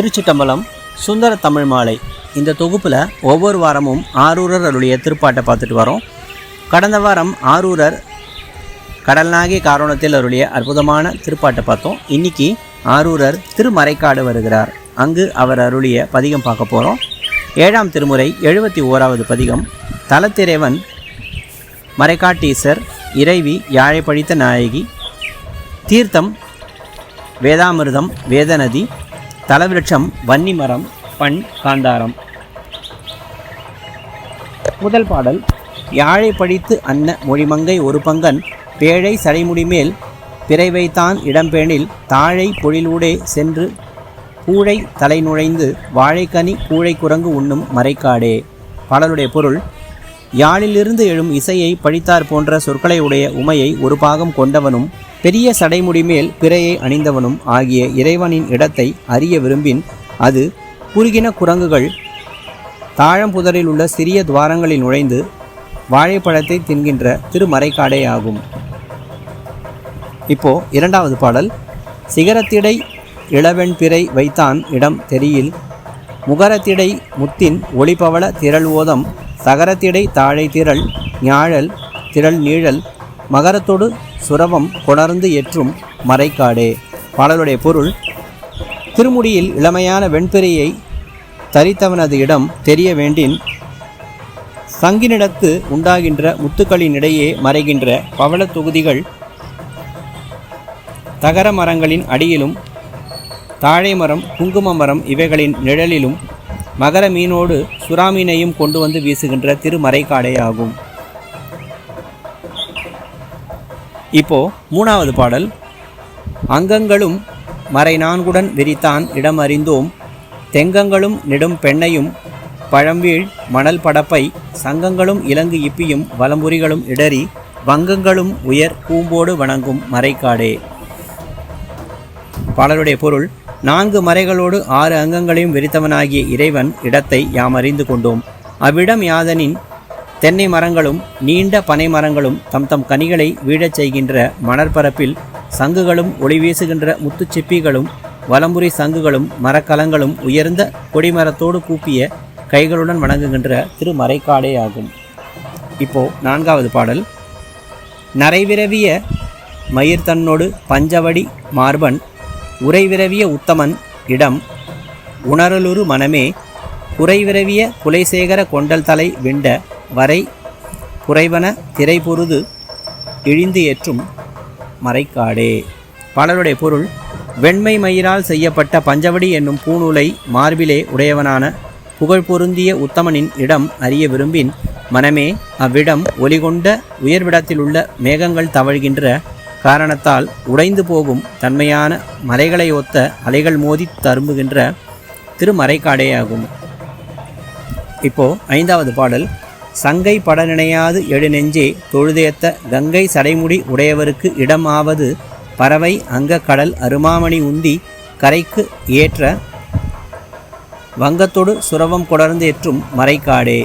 திருச்சிட்டம்பலம் சுந்தர தமிழ் மாலை. இந்த தொகுப்பில் ஒவ்வொரு வாரமும் ஆரூரர் அருளிய திருப்பாட்டை பார்த்துட்டு வரோம். கடந்த வாரம் ஆரூரர் கடல்நாகி காரணத்தில் அருளிய அற்புதமான திருப்பாட்டை பார்த்தோம். இன்னைக்கு ஆரூரர் திருமறைக்காடு வருகிறார். அங்கு அவர் அருளிய பதிகம் பார்க்க போகிறோம் ஏழாம் திருமுறை எழுபத்தி ஓராவது பதிகம். தலத்திறைவன் மறைக்காட்டீசர் இறைவி யாழை பழித்த நாயகி தீர்த்தம் வேதாமிர்தம் வேதநதி தலவிருட்சம் வன்னிமரம் பண் காந்தாரம். முதல் பாடல் யாழை படித்து அன்ன மொழிமங்கை ஒரு பங்கன் பேழை சடைமுடி மேல் பிறைவைத்தான் இடம்பெணில் தாழை பொழிலூடே சென்று கூழை தலை நுழைந்து வாழைக்கனி கூழை குரங்கு உண்ணும் மறைக்காடே. பாடலுடைய பொருள் யாழிலிருந்து எழும் இசையை படித்தார் போன்ற சொற்களை உடைய உமையை ஒரு பாகம் கொண்டவனும் பெரிய சடைமுடி மேல் பிறையை அணிந்தவனும் ஆகிய இறைவனின் இடத்தை அறிய விரும்பின் அது குறுகின குரங்குகள் தாழம்புதரில் உள்ள சிறிய துவாரங்களில் நுழைந்து வாழைப்பழத்தை தின்கின்ற திருமறைக்காடே ஆகும். இப்போ இரண்டாவது பாடல். சிகரத்திடை இளவெண் பிறை வைத்தான் இடம் தெரியில். முகரத்திடை முத்தின் ஒளிபவள திரள் ஓதம் சகரத்திடை தாழை திரள் ஞாழல் திரள் நீழல் மகரத்தொடு சுரவம் கொணர்ந்து ஏற்றும் மறைக்காடே. பாடலுடைய பொருள் திருமுடியில் இளமையான வெண்பிறையை தரித்தவனது இடம் தெரிய வேண்டின் சங்கினிடத்து உண்டாகின்ற முத்துக்களின் இடையே மறைகின்ற பவளத் தொகுதிகள் தகர மரங்களின் அடியிலும் தாழை மரம் குங்கும மரம் இவைகளின் நிழலிலும் மகர மீனோடு சுறாமீனையும் கொண்டு வந்து வீசுகின்ற திருமறைக்காடே ஆகும். இப்போ மூணாவது பாடல். அங்கங்களும் மறை நான்குடன் விரித்தான் இடம் அறிந்தோம் தெங்கங்களும் நெடும் பெண்ணையும் பழம்வீழ் மணல் படப்பை சங்கங்களும் இலங்கு இப்பியும் வலம்புரிகளும் இடறி வங்கங்களும் உயர் பூம்போடு வணங்கும் மறைக்காடே. பாடலுடைய பொருள் நான்கு மறைகளோடு ஆறு அங்கங்களையும் விரித்தவனாகிய இறைவன் இடத்தை யாம் அறிந்து கொண்டோம். அவ்விடம் யாதனின் தென்னை மரங்களும் நீண்ட பனை மரங்களும் தம் தம் கனிகளை வீழச் செய்கின்ற மணற்பரப்பில் சங்குகளும் ஒளி வீசுகின்ற முத்துச்சிப்பிகளும் வலம்புரி சங்குகளும் மரக்கலங்களும் உயர்ந்த கொடிமரத்தோடு கூப்பிய கைகளுடன் வணங்குகின்ற திருமறைக்காடே ஆகும். இப்போ நான்காவது பாடல். நரைவிரவிய மயிர் தன்னோடு பஞ்சவடி மார்பன் உரைவிரவிய உத்தமன் இடம் உணரலுரு மனமே குறைவிரவிய குலைசேகர கொண்டல் தலை விண்ட வரை குறைவன திரைபொருது இழிந்து ஏற்றும் மறைக்காடே. பாடலுடைய பொருள் வெண்மை மயிரால் செய்யப்பட்ட பஞ்சவடி என்னும் பூநூலை மார்பிலே உடையவனான புகழ் பொருந்திய உத்தமனின் இடம் அறிய விரும்பின் மனமே அவ்விடம் ஒலிகொண்ட உயர்விடத்திலுள்ள மேகங்கள் தவழ்கின்ற காரணத்தால் உடைந்து போகும் தன்மையான மலைகளை ஒத்த அலைகள் மோதி தரும்புகின்ற திருமறைக்காடேயாகும். இப்போ ஐந்தாவது பாடல். சங்கை பட நினையாது நெஞ்சே தொழுதேத்த கங்கை சடைமுடி உடையவருக்கு இடமாவது பறவை அங்க கடல் அருமாமணி உந்தி கரைக்கு ஏற்ற வங்கத்தொடு சுரவம் கொடர்ந்து ஏற்றும் மறைக்காடே.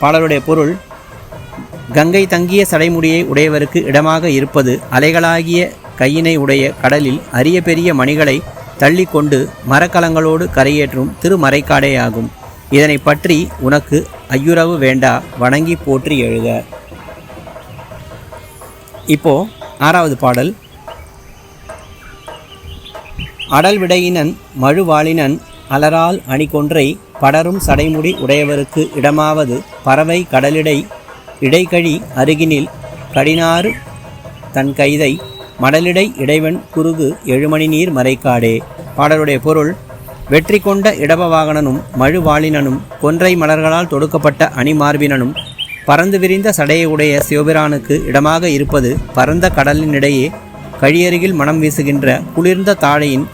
பாடலுடைய பொருள் கங்கை தங்கிய சடைமுடியை உடையவருக்கு இடமாக இருப்பது அலைகளாகிய கையினை உடைய கடலில் அரிய பெரிய மணிகளை தள்ளி கொண்டு மரக்கலங்களோடு கரையேற்றும் திருமறைக்காடே ஆகும் இதனை பற்றி உனக்கு ஐயுறவு வேண்டா வணங்கி போற்றி எழுக. இப்போ ஆறாவது பாடல். அடல்விடையினன் மழுவாளினன் அலரால் அணிகொன்றை படரும் சடைமுடி உடையவருக்கு இடமாவது பறவை கடலிடை இடைகழி அருகினில் கடினாறு தன் கைதை மடலிடை இடைவன் குறுகு எழுமணி நீர் மறைக்காடே. பாடலுடைய பொருள் வெற்றி கொண்ட இடபவாகனனும் மழுவாளினனும் கொன்றை மலர்களால் தொடுக்கப்பட்ட அணிமார்பினனும் பறந்து விரிந்த சடையுடைய சிவபிரானுக்கு இடமாக இருப்பது பரந்த கடலினிடையே கழியருகில் மனம் வீசுகின்ற குளிர்ந்த தாழையின்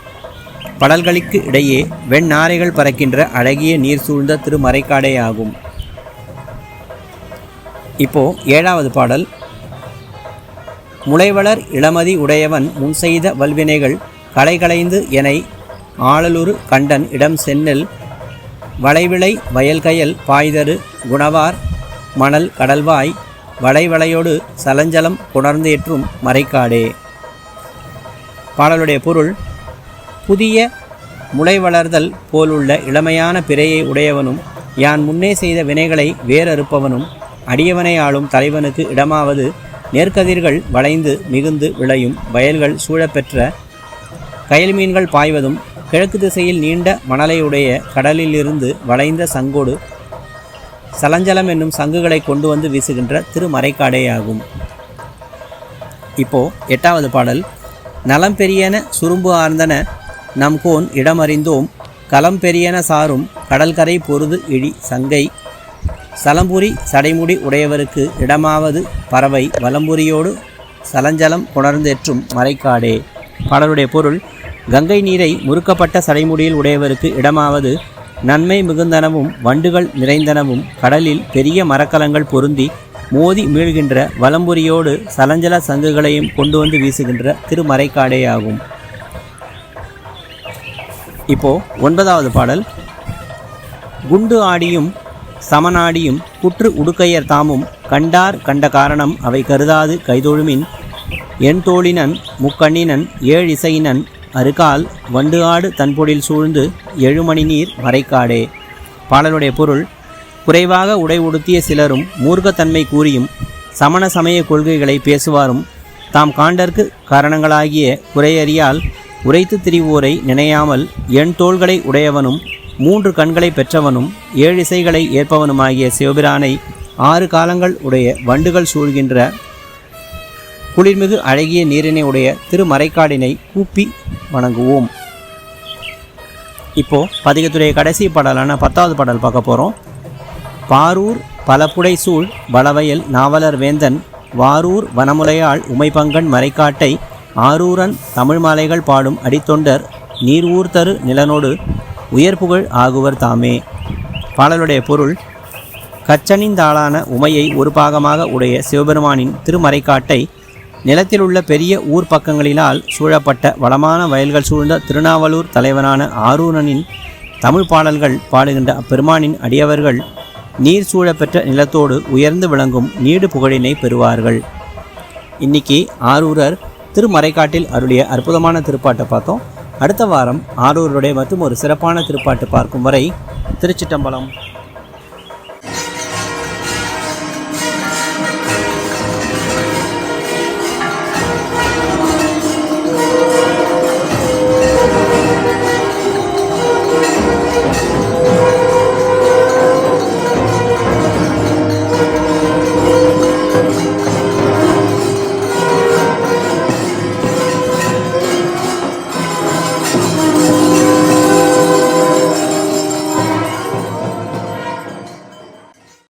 படல்களுக்கு இடையே வெண்ணாரைகள் பறக்கின்ற அழகிய நீர் சூழ்ந்த திருமறைக்காடேயாகும் இப்போது இப்போ ஏழாவது பாடல். முளைவளர் இளமதி உடையவன் முன் செய்த வல்வினைகள் களைகளைந்து எனை ஆளலுரு கண்டன் இடம் சென்னல் வளைவிளை வயல்கயல் பாய்தரு குணவார் மணல் கடல்வாய் வளைவளையோடு சலஞ்சலம் புணர்ந்தேற்றும் மறைக்காடே பாடலுடைய பொருள் புதிய முளை வளர்தல் போலுள்ள இளமையான பிறையை உடையவனும் யான் முன்னே செய்த வினைகளை வேறறுப்பவனும் அடியவனை ஆளும் தலைவனுக்கு இடமாவது நேர்க்கதிர்கள் வளைந்து மிகுந்து விளையும் வயல்கள் சூழப்பெற்ற கயல் மீன்கள் பாய்வதும் கிழக்கு திசையில் நீண்ட மணலையுடைய கடலிலிருந்து வளைந்த சங்கோடு சலஞ்சலம் என்னும் சங்குகளை கொண்டு வந்து வீசுகின்ற திருமறைக்காடேயாகும். இப்போ எட்டாவது பாடல். நலம் பெரியன சுரும்பு ஆர்ந்தன நம் கோன் இடமறிந்தோம். களம் பெரியன சாரும் கடல்கரை பொருது இழி சங்கை. சலம்புரி சடைமுடி உடையவருக்கு இடமாவது பறவை வலம்புரியோடு சலஞ்சலம் புணர்ந்தேற்றும் மறைக்காடே. பாடலுடைய பொருள் கங்கை நீரை முறுக்கப்பட்ட சடைமுடியில் உடையவருக்கு இடமாவது நன்மை மிகுந்தனவும் வண்டுகள் நிறைந்தனவும் கடலில் பெரிய மரக்கலங்கள் பொருந்தி மோதி மீழ்கின்ற வலம்புரியோடு சலஞ்சல சங்குகளையும் கொண்டு வந்து வீசுகின்ற திருமறைக்காடே ஆகும் இப்போ ஒன்பதாவது பாடல். குண்டு ஆடியும் சமனாடியும் குற்று உடுக்கையர் தாமும் கண்டார் கண்ட காரணம் அவை கருதாது கைதொழுமின். என் தோழினன் முக்கண்ணினன் ஏழிசையினன் அருகால் வண்டு ஆடு தன்பொடில் சூழ்ந்து எழுமணி நீர் வரைக்காடே. பாடலுடைய பொருள் குறைவாக உடை உடுத்திய சிலரும் மூர்க்கத்தன்மை கூறியும் சமண சமய கொள்கைகளை பேசுவாரும். தாம் காண்டற்கு காரணங்களாகிய குறையறியால் உரைத்து திரிவோரை நினையாமல் எண் தோள்களை உடையவனும் மூன்று கண்களை பெற்றவனும் ஏழு இசைகளை ஏற்பவனுமாகிய சிவபிரானை ஆறு காலங்கள் உடைய வண்டுகள் சூழ்கின்ற குளிர்மிகு அழகிய நீரினை உடைய திருமறைக்காடினை கூப்பி வணங்குவோம். இப்போ பதிகத்துடைய கடைசி பாடலான பத்தாவது பாடல் பார்க்க போகிறோம் பாரூர் பலப்புடை சூழ் வளவயல் நாவலர் வேந்தன் வாரூர் வனமுலையாள் உமைபங்கன் மறைக்காட்டை ஆரூரன் தமிழ் மாலைகள் பாடும் அடித்தொண்டர் நீர் தரு நிலனோடு உயர்புகழ் ஆகுவர் தாமே. பாடலுடைய பொருள் கச்சனிந்தாளான உமையை ஒரு பாகமாக உடைய சிவபெருமானின் திருமறைக்காட்டை நிலத்தில் உள்ள பெரிய ஊர் பக்கங்களினால் சூழப்பட்ட வளமான வயல்கள் சூழ்ந்த திருநாவலூர் தலைவனான ஆரூரனின் தமிழ் பாடல்கள் பாடுகின்ற அப்பெருமானின் அடியவர்கள் நீர் சூழப்பெற்ற நிலத்தோடு உயர்ந்து விளங்கும் நீடு புகழினை பெறுவார்கள். இன்னைக்கு ஆரூரர் திருமறைக்காட்டில் அருளிய அற்புதமான திருப்பாட்டை பார்த்தோம். அடுத்த வாரம் ஆரூருடைய மற்றும் ஒரு சிறப்பான திருப்பாட்டு பார்க்கும் வரை திருச்சிட்டம்பலம்.